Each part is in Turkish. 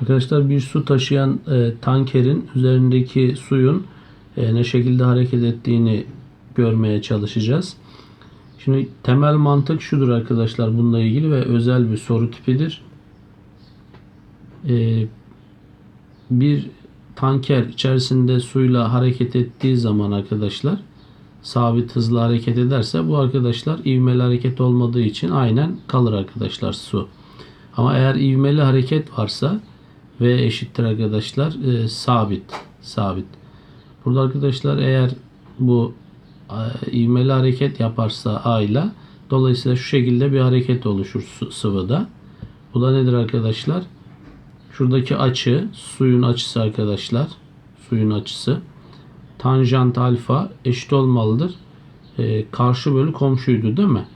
Arkadaşlar bir su taşıyan e, tankerin üzerindeki suyun e, ne şekilde hareket ettiğini görmeye çalışacağız. Şimdi temel mantık şudur arkadaşlar bununla ilgili ve özel bir soru tipidir. E, bir tanker içerisinde suyla hareket ettiği zaman arkadaşlar sabit hızla hareket ederse bu arkadaşlar ivmeli hareket olmadığı için aynen kalır arkadaşlar su. Ama eğer ivmeli hareket varsa V eşittir arkadaşlar e, sabit. Sabit. Burada arkadaşlar eğer bu e, ivmeli hareket yaparsa A ile dolayısıyla şu şekilde bir hareket oluşur sıvıda. Bu da nedir arkadaşlar? Şuradaki açı suyun açısı arkadaşlar. Suyun açısı. Tanjant alfa eşit olmalıdır. E, karşı bölü komşuydu değil mi?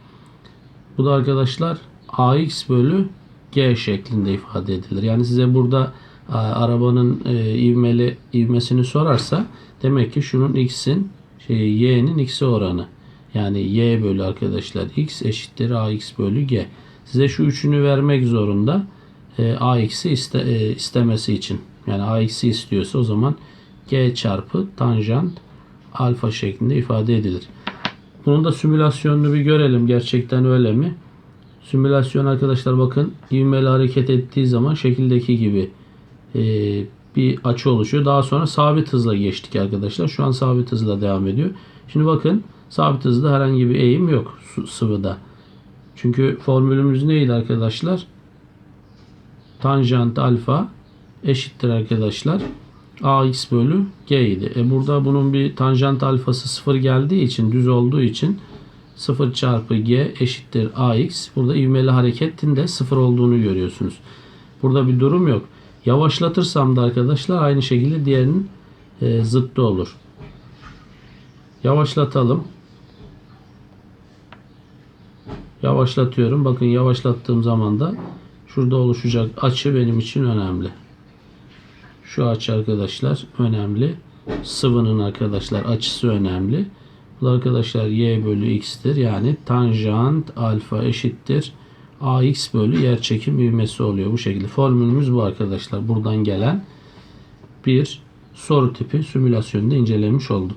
Bu da arkadaşlar AX bölü G şeklinde ifade edilir. Yani size burada a, arabanın e, ivmeli ivmesini sorarsa demek ki şunun x'in şey y'nin x'e oranı. Yani y bölü arkadaşlar x eşittir ax bölü g. Size şu üçünü vermek zorunda. E, ax'i iste, e, istemesi için. Yani ax'i istiyorsa o zaman g çarpı tanjant alfa şeklinde ifade edilir. Bunun da simülasyonunu bir görelim. Gerçekten öyle mi? Simülasyon arkadaşlar bakın ivmeli hareket ettiği zaman şekildeki gibi e, bir açı oluşuyor. Daha sonra sabit hızla geçtik arkadaşlar. Şu an sabit hızla devam ediyor. Şimdi bakın sabit hızda herhangi bir eğim yok sıvıda. Çünkü formülümüz neydi arkadaşlar? Tanjant alfa eşittir arkadaşlar. ax bölü g idi. E burada bunun bir tanjant alfası 0 geldiği için düz olduğu için 0 çarpı g eşittir ax. Burada ivmeli hareketin de 0 olduğunu görüyorsunuz. Burada bir durum yok. Yavaşlatırsam da arkadaşlar aynı şekilde diğerinin e, zıttı olur. Yavaşlatalım. Yavaşlatıyorum. Bakın yavaşlattığım zaman da şurada oluşacak açı benim için önemli. Şu açı arkadaşlar önemli. Sıvının arkadaşlar açısı önemli. Bu da arkadaşlar y bölü x'tir. Yani tanjant alfa eşittir. ax bölü yerçekim ivmesi oluyor. Bu şekilde. Formülümüz bu arkadaşlar. Buradan gelen bir soru tipi simülasyonda incelemiş olduk.